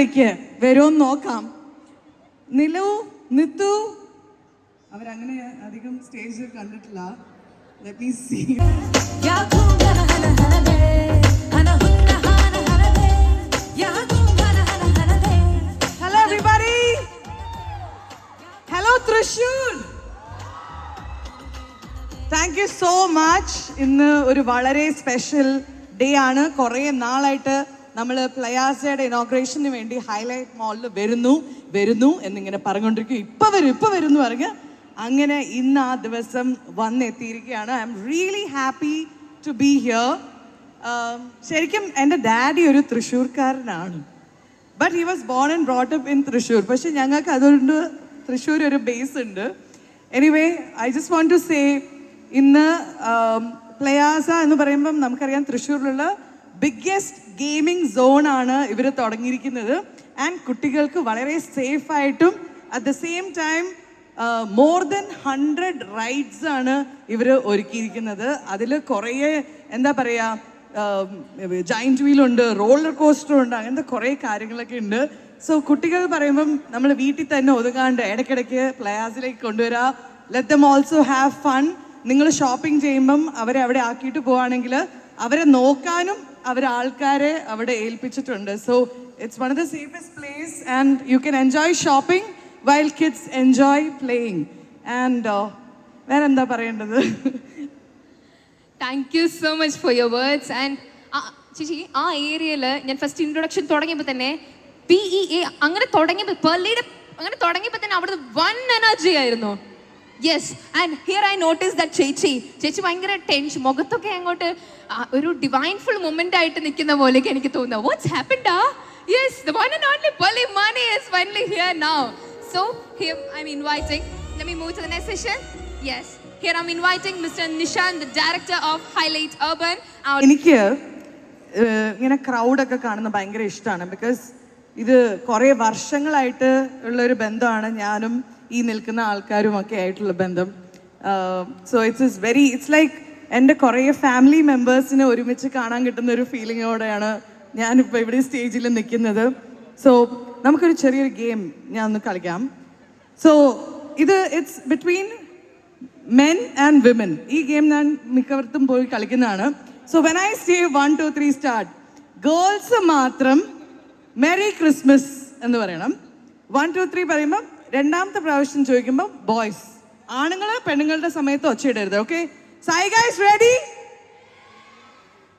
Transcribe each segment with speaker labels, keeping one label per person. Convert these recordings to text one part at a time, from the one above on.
Speaker 1: വിളിക്ക് വരുമെന്ന് നോക്കാം. നിലു നിത്തു. അവരങ്ങനെ അധികം സ്റ്റേജ് കണ്ടിട്ടില്ല. Let me see Thrissur thank you so much ഇന്ന് ഒരു വളരെ സ്പെഷ്യൽ ഡേ ആണ്. കുറേ നാളായിട്ട് നമ്മൾ പ്ലയാസയുടെ ഇനോഗ്രേഷന് വേണ്ടി ഹൈലൈറ്റ് മോളിൽ വരുന്നു വരുന്നു എന്നിങ്ങനെ പറഞ്ഞുകൊണ്ടിരിക്കും. ഇപ്പൊ വരും ഇപ്പൊ വരും എന്ന് പറഞ്ഞ് അങ്ങനെ ഇന്ന് ആ ദിവസം വന്നെത്തിയിരിക്കുകയാണ്. I'm really happy to be here ശരിക്കും എന്റെ ഡാഡി ഒരു തൃശ്ശൂർക്കാരനാണ്. But he was born and brought up in Thrissur. പക്ഷെ ഞങ്ങൾക്ക് അതുകൊണ്ട് തൃശ്ശൂർ ഒരു ബേസ് ഉണ്ട്. Anyway I just want to say ഇന്ന് പ്ലയാസ എന്ന് പറയുമ്പം നമുക്കറിയാം തൃശ്ശൂരിലുള്ള ബിഗ്ഗസ്റ്റ് ഗെയിമിംഗ് സോൺ ആണ് ഇവർ തുടങ്ങിയിരിക്കുന്നത്. ആൻഡ് കുട്ടികൾക്ക് വളരെ സേഫ് ആയിട്ടും at the same time more than hundred rides ആണ് ഇവർ ഒരുക്കിയിരിക്കുന്നത്. അതിൽ കുറേ എന്താ പറയുക ജൈന്റ് വീലുണ്ട് റോളർ കോസ്റ്റർ ഉണ്ട് അങ്ങനത്തെ കുറേ കാര്യങ്ങളൊക്കെ ഉണ്ട്. സോ കുട്ടികൾ പറയുമ്പം നമ്മൾ വീട്ടിൽ തന്നെ ഒതുങ്ങാണ്ട് ഇടയ്ക്കിടയ്ക്ക് പ്ലയാസിലേക്ക് കൊണ്ടുവരാ. Let them also have fun നിങ്ങൾ ഷോപ്പിംഗ് ചെയ്യുമ്പം അവരെ അവിടെ ആക്കിയിട്ട് പോവുകയാണെങ്കിൽ അവരെ നോക്കാനും അവർ ആൾക്കാരെ അവിടെ ഏൽപ്പിച്ചിട്ടുണ്ട്. So it's one of the safest place and you can enjoy shopping while kids enjoy playing and വേറെ എന്താ പറയേണ്ടത്?
Speaker 2: Thank you so much for your words and ചേച്ചി ആ ഏരിയയിൽ ഞാൻ ഫസ്റ്റ് ഇൻട്രൊഡക്ഷൻ തുടങ്ങിയപ്പോൾ തന്നെ പി ഇ എ അങ്ങനെ തുടങ്ങിയപ്പോൾ പെർലിയുടെ അങ്ങനെ തുടങ്ങിയപ്പോൾ തന്നെ അവിടുന്ന് വൺ എനർജി ആയിരുന്നു. Yes and here I notice that ചേച്ചി ചേച്ചി ഭയങ്കര ടെൻഷൻ മുഖത്തൊക്കെ അങ്ങോട്ട് ഒരു ഡിവൈൻ ഫുൾ മൊമെന്റ് ആയിട്ട് നിൽക്കുന്ന പോലെയൊക്കെ എനിക്ക് തോന്നുന്നു. What's ഹാപ്പൻഡാ yes the one and only Pearle Maaney is finally here now so here I'm inviting let me move to the next session yes here I'm inviting mister Nishan the director of highlight our
Speaker 1: എനിക്ക് ഇങ്ങനെ ക്രൗഡൊക്കെ കാണുന്നത് ഭയങ്കര ഇഷ്ടമാണ്. Because ഇത് കുറേ വർഷങ്ങളായിട്ട് ഉള്ള ഒരു ബന്ധമാണ് ഞാനും ഈ നിൽക്കുന്ന ആൾക്കാരും ഒക്കെ ആയിട്ടുള്ള ബന്ധം. So it's is very it's like എന്റെ കുറേ ഫാമിലി മെമ്പേഴ്സിനെ ഒരുമിച്ച് കാണാൻ കിട്ടുന്ന ഒരു ഫീലിങ്ങോടെയാണ് ഞാനിപ്പോൾ ഇവിടെ സ്റ്റേജിൽ നിൽക്കുന്നത്. സോ നമുക്കൊരു ചെറിയൊരു ഗെയിം ഞാൻ ഒന്ന് കളിക്കാം. സോ ഇത് it's between men and women ഈ ഗെയിം ഞാൻ മിക്കവർക്കും പോയി കളിക്കുന്നതാണ്. So when I stay one two three start girls മാത്രം മെറി ക്രിസ്മസ് എന്ന് പറയണം. വൺ ടു ത്രീ പറയുമ്പോൾ രണ്ടാമത്തെ പ്രാവശ്യം ചോദിക്കുമ്പോൾ ബോയ്സ് ആണുങ്ങൾ പെണ്ണുങ്ങളുടെ സമയത്ത് ഒച്ചയിടരുത് ഓക്കെ സൈ ഗൈസ് റെഡി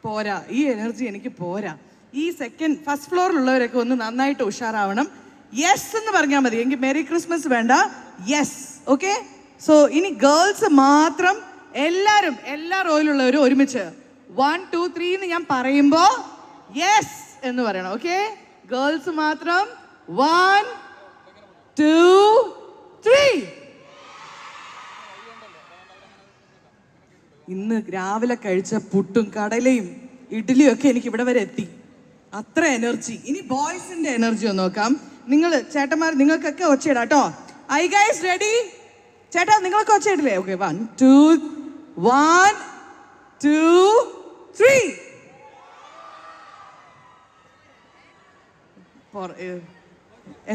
Speaker 1: പോരാ. ഈ എനർജി എനിക്ക് പോരാ. ഈ സെക്കൻഡ് ഫസ്റ്റ് ഫ്ലോറിലുള്ളവരൊക്കെ ഒന്ന് നന്നായിട്ട് ഉഷാറാവണം. യെസ് എന്ന് പറഞ്ഞാൽ മതി. എനിക്ക് മെറി ക്രിസ്മസ് വേണ്ട. യെസ് ഓക്കെ സോ ഇനി ഗേൾസ് മാത്രം എല്ലാവരും എല്ലാ റോയിലുള്ളവരും ഒരുമിച്ച് വൺ ടു ത്രീ എന്ന് ഞാൻ പറയുമ്പോ യെസ് എന്ന് പറയണം ഓക്കെ ഗേൾസ് മാത്രം വൺ ടു ത്രീ ഇന്ന് രാവിലെ കഴിച്ച പുട്ടും കടലയും ഇഡ്ഡലിയും ഒക്കെ എനിക്ക് ഇവിടെ വരെ എത്തി. അത്ര എനർജി. ഇനി ബോയ്സിന്റെ എനർജി ഒന്ന് നോക്കാം. നിങ്ങൾ ചേട്ടന്മാർ നിങ്ങൾക്കൊക്കെ ഒച്ചയിടാം കേട്ടോ. ഐ ഗൈസ് റെഡി ചേട്ടാ നിങ്ങളൊക്കെ ഒച്ചയിടില്ലേ okay one two one two three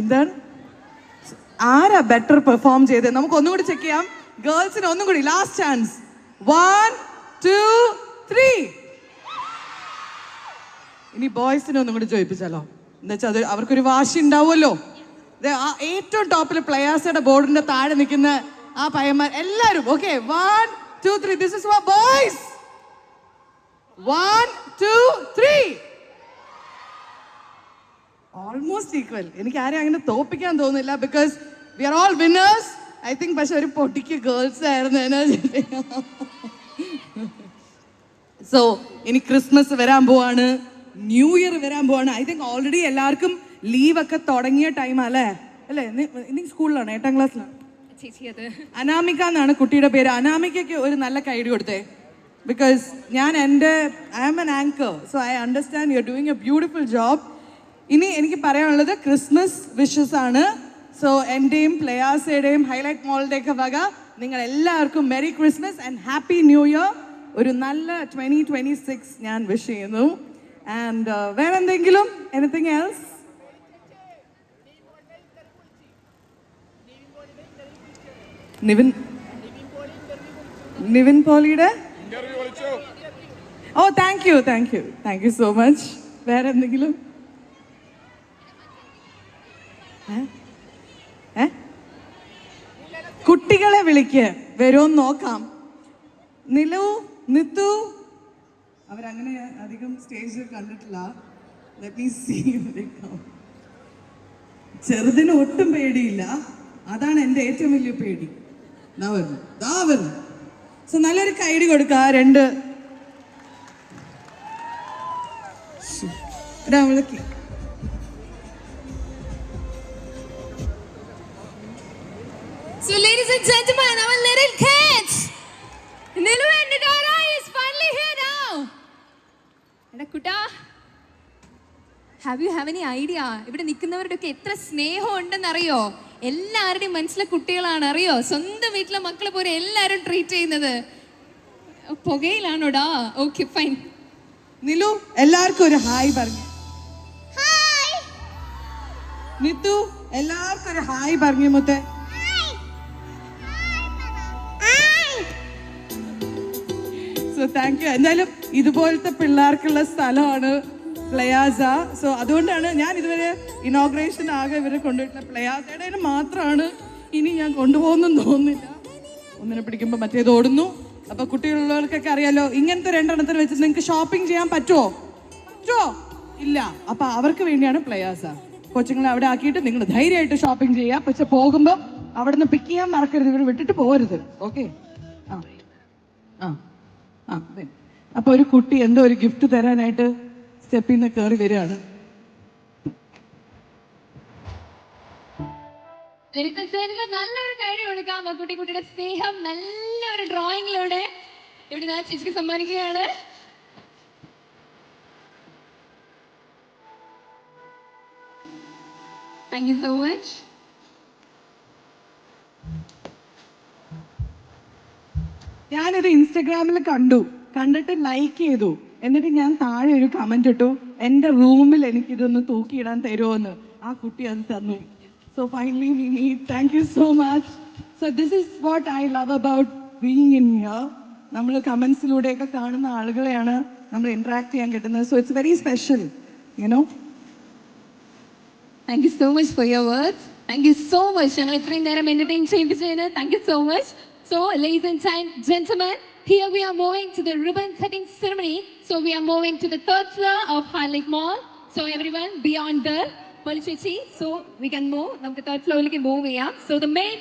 Speaker 1: എന്താണ്? ആരാ ബെറ്റർ പെർഫോം ചെയ്തത്? നമുക്ക് ഒന്നും കൂടി ചെക്ക് ചെയ്യാം. ഗേൾസിന് ഒന്നും കൂടി last chance one two three ഇനി ബോയ്സിനെ ഒന്നും കൂടി ചോദിപ്പിച്ചാലോ? എന്താ വെച്ചാൽ അത് അവർക്കൊരു വാശി ഉണ്ടാവുമല്ലോ. ഏറ്റവും ടോപ്പിൽ പ്ലെയേഴ്സുടെ ബോർഡിന്റെ താഴെ നിൽക്കുന്ന ആ പയ്യന്മാർ എല്ലാവരും okay one two three this is boys one two three almost equal എനിക്ക് ആരെയും അങ്ങനെ തോപ്പിക്കാൻ തോന്നുന്നില്ല because we are all winners I think പക്ഷെ ഒരു പൊട്ടിക്ക് ഗേൾസ് ആയിരുന്നു എനർജി സോ ഇനി ക്രിസ്മസ് വരാൻ പോവാണ്. ന്യൂ ഇയർ വരാൻ പോവാണ്. ഐ തിങ്ക് ഓൾറെഡി എല്ലാവർക്കും ലീവ് ഒക്കെ തുടങ്ങിയ ടൈം അല്ലേ? അല്ലേ? ഇനി സ്കൂളിലാണ് എട്ടാം ക്ലാസ്സിലാണ് അനാമിക എന്നാണ് കുട്ടിയുടെ പേര്. അനാമികയ്ക്ക് ഒരു നല്ല കൈഡി കൊടുത്തേ. ബിക്കോസ് ഞാൻ എന്റെ I am an anchor so I understand you are doing a beautiful job ഇനി എനിക്ക് പറയാനുള്ളത് ക്രിസ്മസ് വിഷസ് ആണ്. സോ എന്റെയും പ്ലെയാസയുടെയും ഹൈലൈറ്റ് മോളുടെയൊക്കെ വക നിങ്ങൾ എല്ലാവർക്കും merry Christmas and happy new year ഒരു നല്ല ട്വന്റി ട്വന്റി സിക്സ് ഞാൻ വിഷ് ചെയ്യുന്നു. ആൻഡ് uh, വേറെ എന്തെങ്കിലും എനിത്തിങ് എൽസ് നിവിൻ നിവിൻ പോളിയുടെ? ഓ thank you thank you thank you so much വേറെ എന്തെങ്കിലും കുട്ടികളെ വിളിക്ക്. വരുമോന്ന് നോക്കാം. നിലു നിത്തു. അവരങ്ങനെ അധികം സ്റ്റേജിൽ കണ്ടിട്ടില്ല. ലെറ്റ് സീ ചെറുതിന് ഒട്ടും പേടിയില്ല. അതാണ് എന്റെ ഏറ്റവും വലിയ പേടി. സോ നല്ലൊരു കൈഡി കൊടുക്കുക രണ്ട്. ശ്ശോ. എടാ
Speaker 2: and gentlemen, our little kids, Nilu and Nidara is finally here now. Kuta, Kutta have you have any idea ഇവിടെ നിൽക്കുന്നവരുടെയൊക്കെ എത്ര സ്നേഹം ഉണ്ടെന്നറിയോ? എല്ലാവരുടെയും മനസ്സിലെ കുട്ടികളാണ് അറിയോ? സ്വന്തം വീട്ടിലെ മക്കളെ പോലെ എല്ലാവരും ട്രീറ്റ് ചെയ്യുന്നത്. പുകയിലാണോടാ ഓക്കെ ഫൈൻ
Speaker 1: നിലു എല്ലാവർക്കും ഒരു ഹായ് പറഞ്ഞു. നിത്തു എല്ലാവർക്കും ഒരു ഹായ് പറഞ്ഞു മുത്തേ. സോ താങ്ക് യു എന്തായാലും ഇതുപോലത്തെ പിള്ളേർക്കുള്ള സ്ഥലമാണ് പ്ലയാസ. സോ അതുകൊണ്ടാണ് ഞാൻ ഇതുവരെ ഇനോഗ്രേഷൻ ആകെ ഇവരെ കൊണ്ടുപോയിട്ടുള്ള പ്ലയാസയുടെ മാത്രമാണ് ഇനി ഞാൻ കൊണ്ടുപോകുന്നെന്ന് തോന്നുന്നില്ല. ഒന്നിനെ പിടിക്കുമ്പോൾ മറ്റേത് ഓടുന്നു. അപ്പൊ കുട്ടികളുള്ളവർക്കൊക്കെ അറിയാലോ ഇങ്ങനത്തെ രണ്ടെണ്ണത്തിന് വെച്ച് നിങ്ങൾക്ക് ഷോപ്പിംഗ് ചെയ്യാൻ പറ്റുമോ പറ്റുമോ ഇല്ല. അപ്പൊ അവർക്ക് വേണ്ടിയാണ് പ്ലയാസ. കൊച്ചുങ്ങളെ അവിടെ ആക്കിയിട്ട് നിങ്ങൾ ധൈര്യമായിട്ട് ഷോപ്പിംഗ് ചെയ്യാം പക്ഷെ പോകുമ്പോൾ അവിടെ നിന്ന് പിക്ക് ചെയ്യാൻ മറക്കരുത്. ഇവർ വിട്ടിട്ട് പോകരുത്. ഓക്കെ ആ. ആ. അപ്പൊ ഒരു കുട്ടി എന്തോ ഒരു ഗിഫ്റ്റ് തരാനായിട്ട് സ്റ്റെപ്പിൽ നിന്ന് കയറി വരികയാണ്.
Speaker 2: നല്ലൊരു കുട്ടി നല്ലൊരു ഇവിടെ സമ്മാനിക്കുകയാണ്. താങ്ക്
Speaker 1: ഞാനിത് ഇൻസ്റ്റഗ്രാമിൽ കണ്ടു. കണ്ടിട്ട് ലൈക്ക് ചെയ്തു. എന്നിട്ട് ഞാൻ താഴെ ഒരു കമന്റ് ഇട്ടു. എന്റെ റൂമിൽ എനിക്ക് ഇതൊന്ന് തൂക്കിയിടാൻ തരുമെന്ന് ആ കുട്ടി അത് തന്നു. So finally we meet thank you so much so this is what I love about being in here നമ്മൾ കമൻസിലൂടെയൊക്കെ കാണുന്ന ആളുകളെയാണ് നമ്മൾ ഇന്ററാക്ട് ചെയ്യാൻ കിട്ടുന്നത്. So it's very special
Speaker 2: you know thank you so much for your words thank you so much ഞങ്ങൾ ഇത്രയും നേരം entertain ചെയ്യിപ്പിച്ചതിന് thank you so much so ladies and gentlemen here we are moving to the ribbon setting ceremony so we are moving to the third floor of HiLITE Mall so everyone beyond the ചേച്ചി so we can move നമുക്ക് third ഫ്ലോറിലേക്ക് move ചെയ്യാം so the main